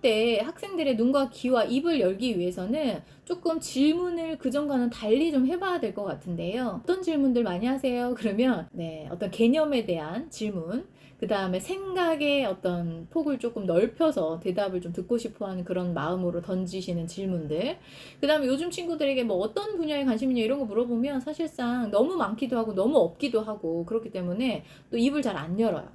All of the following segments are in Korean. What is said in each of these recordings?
요때 학생들의 눈과 귀와 입을 열기 위해서는 조금 질문을 그전과는 달리 좀 해봐야 될 것 같은데요. 어떤 질문들 많이 하세요? 그러면 네, 어떤 개념에 대한 질문, 그 다음에 생각의 어떤 폭을 조금 넓혀서 대답을 좀 듣고 싶어 하는 그런 마음으로 던지시는 질문들. 그 다음에 요즘 친구들에게 뭐 어떤 분야에 관심 있냐 이런 거 물어보면 사실상 너무 많기도 하고 너무 없기도 하고 그렇기 때문에 또 입을 잘 안 열어요.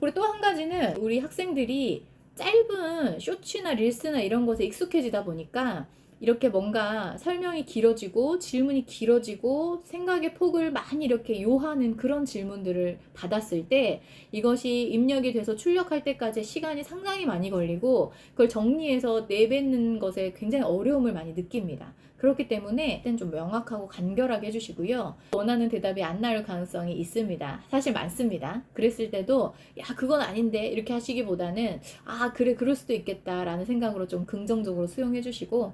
그리고 또 한 가지는 우리 학생들이 짧은 쇼츠나 릴스나 이런 것에 익숙해지다 보니까 이렇게 뭔가 설명이 길어지고 질문이 길어지고 생각의 폭을 많이 이렇게 요하는 그런 질문들을 받았을 때 이것이 입력이 돼서 출력할 때까지 시간이 상당히 많이 걸리고 그걸 정리해서 내뱉는 것에 굉장히 어려움을 많이 느낍니다. 그렇기 때문에 일단 좀 명확하고 간결하게 해주시고요. 원하는 대답이 안 나올 가능성이 있습니다. 사실 많습니다. 그랬을 때도 야 그건 아닌데 이렇게 하시기보다는 아 그래 그럴 수도 있겠다라는 생각으로 좀 긍정적으로 수용해 주시고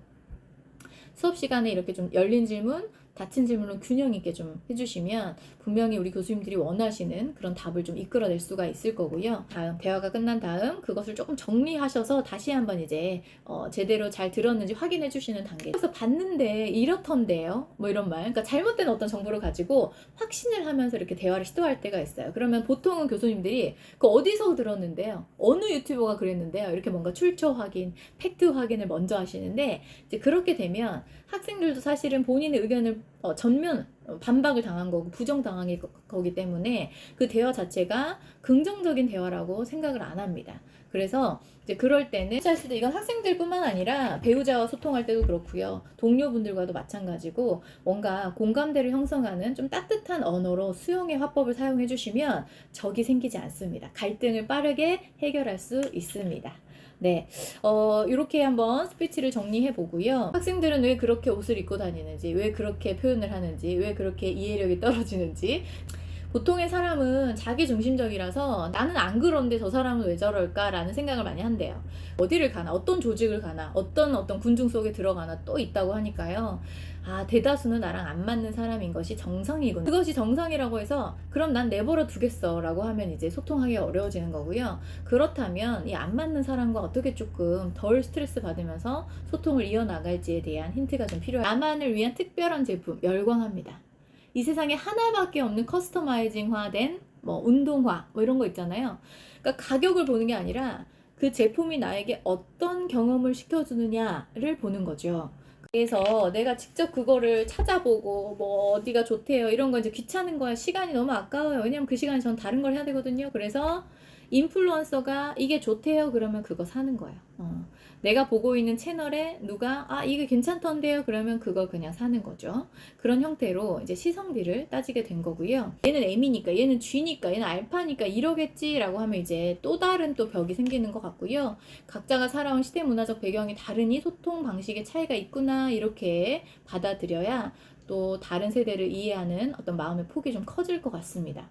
수업 시간에 이렇게 좀 열린 질문, 닫힌 질문을 균형 있게 좀 해주시면 분명히 우리 교수님들이 원하시는 그런 답을 좀 이끌어낼 수가 있을 거고요. 다음 대화가 끝난 다음 그것을 조금 정리하셔서 다시 한번 이제 어, 제대로 잘 들었는지 확인해 주시는 단계. 그래서 봤는데 이렇던데요. 뭐 이런 말. 그러니까 잘못된 어떤 정보를 가지고 확신을 하면서 이렇게 대화를 시도할 때가 있어요. 그러면 보통은 교수님들이 그 어디서 들었는데요. 어느 유튜버가 그랬는데요. 이렇게 뭔가 출처 확인, 팩트 확인을 먼저 하시는데 이제 그렇게 되면 학생들도 사실은 본인의 의견을 어, 전면 어, 반박을 당한 거고 부정당한 거- 거기 때문에 그 대화 자체가 긍정적인 대화라고 생각을 안 합니다. 그래서 이제 그럴 때는 때 이건 학생들뿐만 아니라 배우자와 소통할 때도 그렇고요. 동료분들과도 마찬가지고 뭔가 공감대를 형성하는 좀 따뜻한 언어로 수용의 화법을 사용해 주시면 적이 생기지 않습니다. 갈등을 빠르게 해결할 수 있습니다. 네, 어, 이렇게 한번 스피치를 정리해 보고요. 학생들은 왜 그렇게 옷을 입고 다니는지, 왜 그렇게 표현을 하는지, 왜 그렇게 이해력이 떨어지는지. 보통의 사람은 자기 중심적이라서 나는 안 그런데 저 사람은 왜 저럴까라는 생각을 많이 한대요. 어디를 가나, 어떤 조직을 가나, 어떤 어떤 군중 속에 들어가나 또 있다고 하니까요. 아, 대다수는 나랑 안 맞는 사람인 것이 정상이군. 그것이 정상이라고 해서 그럼 난 내버려 두겠어 라고 하면 이제 소통하기 어려워지는 거고요. 그렇다면 이 안 맞는 사람과 어떻게 조금 덜 스트레스 받으면서 소통을 이어나갈지에 대한 힌트가 좀 필요해요. 나만을 위한 특별한 제품 열광합니다. 이 세상에 하나밖에 없는 커스터마이징화된 뭐 운동화 뭐 이런 거 있잖아요. 그러니까 가격을 보는 게 아니라 그 제품이 나에게 어떤 경험을 시켜주느냐를 보는 거죠. 그래서 내가 직접 그거를 찾아보고 뭐 어디가 좋대요 이런 거 이제 귀찮은 거야 시간이 너무 아까워요 왜냐면 그 시간에 전 다른 걸 해야 되거든요 그래서 인플루언서가 이게 좋대요 그러면 그거 사는 거예요. 어. 내가 보고 있는 채널에 누가 아 이게 괜찮던데요? 그러면 그걸 그냥 사는 거죠. 그런 형태로 이제 시성비를 따지게 된 거고요. 얘는 M이니까 얘는 G니까 얘는 알파니까 이러겠지라고 하면 이제 또 다른 또 벽이 생기는 것 같고요. 각자가 살아온 시대 문화적 배경이 다르니 소통 방식의 차이가 있구나 이렇게 받아들여야 또 다른 세대를 이해하는 어떤 마음의 폭이 좀 커질 것 같습니다.